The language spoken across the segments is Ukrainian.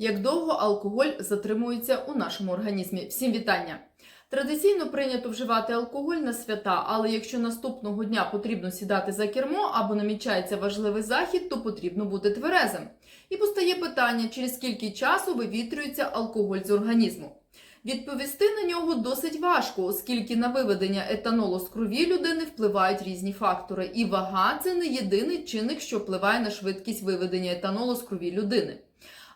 Як довго алкоголь затримується у нашому організмі? Всім вітання! Традиційно прийнято вживати алкоголь на свята, але якщо наступного дня потрібно сідати за кермо або намічається важливий захід, то потрібно бути тверезим. І постає питання, через скільки часу вивітрюється алкоголь з організму. Відповісти на нього досить важко, оскільки на виведення етанолу з крові людини впливають різні фактори, і вага це не єдиний чинник, що впливає на швидкість виведення етанолу з крові людини.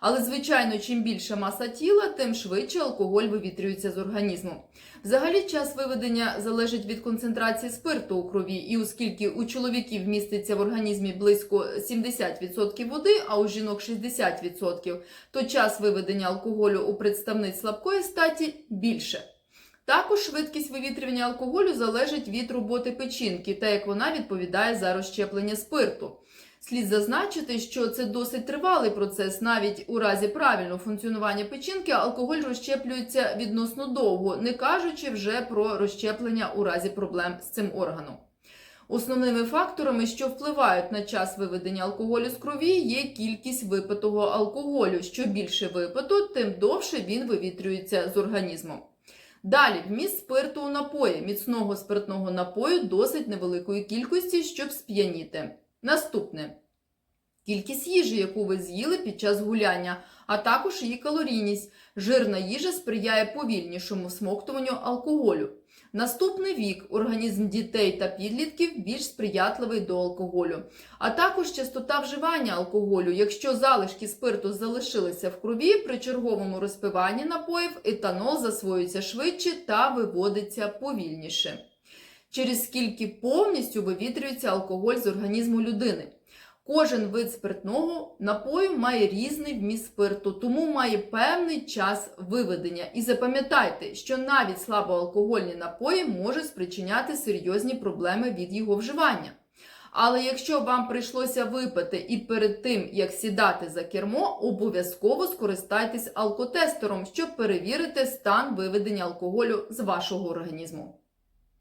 Але, звичайно, чим більша маса тіла, тим швидше алкоголь вивітрюється з організму. Взагалі, час виведення залежить від концентрації спирту у крові, і оскільки у чоловіків міститься в організмі близько 70% води, а у жінок 60%, то час виведення алкоголю у представниць слабкої статі більше. Також швидкість вивітрювання алкоголю залежить від роботи печінки, та як вона відповідає за розщеплення спирту. Слід зазначити, що це досить тривалий процес. Навіть у разі правильного функціонування печінки алкоголь розщеплюється відносно довго, не кажучи вже про розщеплення у разі проблем з цим органом. Основними факторами, що впливають на час виведення алкоголю з крові, є кількість випитого алкоголю. Що більше випито, тим довше він вивітрюється з організму. Далі, вміст спирту у напої, міцного спиртного напою досить невеликої кількості, щоб сп'яніти. Наступне кількість їжі, яку ви з'їли під час гуляння, а також її калорійність. Жирна їжа сприяє повільнішому смоктуванню алкоголю. Наступний вік організм дітей та підлітків більш сприятливий до алкоголю, а також частота вживання алкоголю. Якщо залишки спирту залишилися в крові, при черговому розпиванні напоїв етанол засвоюється швидше та виводиться повільніше через скільки повністю вивітрюється алкоголь з організму людини. Кожен вид спиртного напою має різний вміст спирту, тому має певний час виведення. І запам'ятайте, що навіть слабоалкогольні напої можуть спричиняти серйозні проблеми від його вживання. Але якщо вам прийшлося випити і перед тим, як сідати за кермо, обов'язково скористайтесь алкотестером, щоб перевірити стан виведення алкоголю з вашого організму.